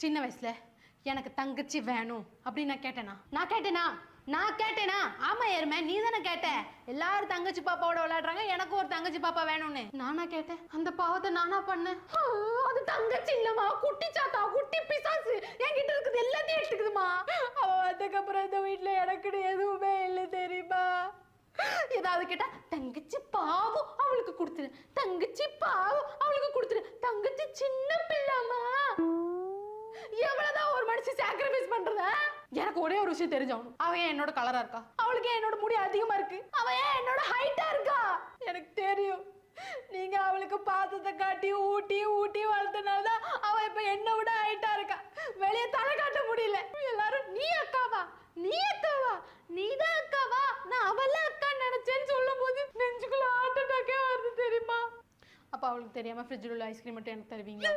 சின்ன வயசுல எனக்கு தங்கச்சி வேணும் அப்படின்னு நான் கேட்டேனா? நான் கேட்டேனா? நான் கேட்டேனா? ஆமா ஏறுமே நீ தானே கேட்ட? எல்லாரும் தங்கச்சி பாப்பாவோட விளையாடுறாங்க எனக்கு ஒரு தங்கச்சி பாப்பா வேணும்னு. நானா கேட்டேன். அந்த பாவத்தை நானா பண்ணேன். அது தங்கச்சி இல்லம்மா. குட்டி சாத்தா குட்டி பிசாசு. என்கிட்ட இருக்குது எல்லாத்தையும் எடுத்துக்குதுமா அவ வந்ததுக்கப்புறம் இந்த வீட்டுல எனக்குன்னு எதுவுமே இல்லை தெரியுமா? ஏதாவது கேட்டா தங்கச்சி பாவம் அவளுக்கு கொடுத்துரு. தங்கச்சி பாவம் அவளுக்கு கொடுத்துரு. தங்கச்சி எனக்கு ஒரே ஒரு விஷயம் தெரிஞ்சவனும் அவன் ஏன் என்னோட கலரா இருக்கா? அவளுக்கு ஏன் என்னோட முடி அதிகமா இருக்கு? அவன் ஏன் என்னோட ஹைட்டா இருக்கா? எனக்கு தெரியும். நீங்க அவளுக்கு பாத்தத்தை காட்டி ஊட்டி ஊட்டி வளர்த்தனாலதான் அவ இப்ப என்ன விட ஹைட்டா இருக்கா? வெளியே தலை காட்ட முடியல. எல்லாரும் நீ அக்காவா நீ அக்காவா நீ தான் அக்காவா நான் அவள அக்கா நினைச்சேன்னு சொல்லும் போது நெஞ்சுக்குள்ள ஹார்ட் அட்டாக்கே வருது தெரியுமா? அப்ப அவளுக்கு தெரியாம ஃப்ரிட்ஜில் உள்ள ஐஸ்கிரீம் மட்டும் எனக்கு தருவீங்க